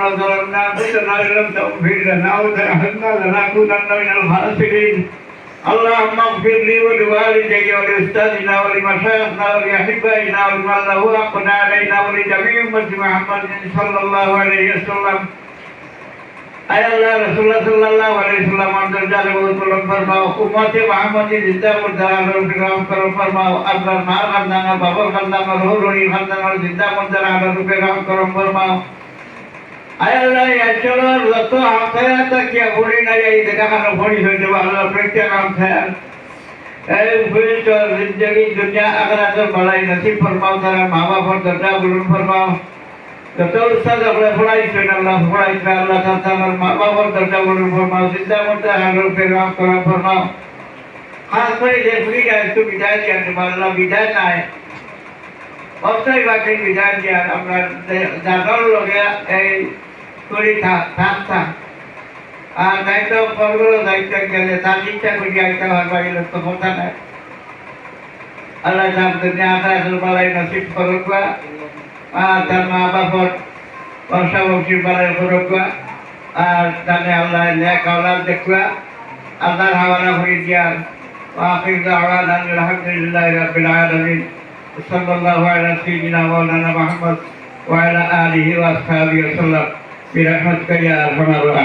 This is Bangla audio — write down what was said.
ما ظلمنا أنفسنا إن لم تغفر لنا وترحمنا لنكونن من الخاسرين اللهم اغفر لي ولوالدي ولاستاذنا ولمشايخنا ولاحبائنا ولمن له حق علينا ولجميع امه محمد صلى الله عليه وسلم أي الله رسول الله صلى الله عليه وسلم أنزل جل وعلا فرماؤ أمة محمد جدا مردار الكرام كرم فرماؤ أنزل ما أنزل بابل خندم الهوري خندم الجدا مردار الكرام كرم فرماؤ আল্লাহ এই চলোর যত হামসায়া তাকিয়া ভরি না, এই দেখানো ভরি হয়ে যাবে, আল্লাহ প্রত্যেক হামসায়া এই চল জিন্দগি, দুনিয়া আখরাতের বড়াই নসিব ফরমাও, তারা মা বাবার দরজা বুলুন ফরমাও। যত উস্তাদ আমরা পড়াইছেন, আল্লাহ পড়াইছেন আল্লাহ তাতে আমার মা বাবার দরজা বলুন ফরমাও চিন্তা করতে হাজার প্রেরণ করা ফরমাও। খাস করে যে ফ্রি একটু বিদায় দিয়ে আল্লাহ বিদায় নাই অবশ্যই বাকি বিদায় দিয়ে আমরা যাদের লগে এই করি থাক থাক থাক আর দায়িত্ব করগুলো দায়িত্ব গেলে তার ইচ্ছা করি আইতে পারবার এগুলো তো কথা নাই আল্লাহ সাহেব দুনিয়া আখরাতের বালাই নসিব করুক আর তার মা বাবার বর্ষা বংশীর বালাই করুক আর তাহলে আল্লাহ ন্যাক আল্লাহ দেখুয়া আল্লাহর হাওয়ালা হয়ে দিয়ার وآخر دعوانا أن الحمد لله رب العالمين صلى الله على سيدنا مولانا محمد وعلى آله وأصحابه وسلم Mira, no te quería dar forma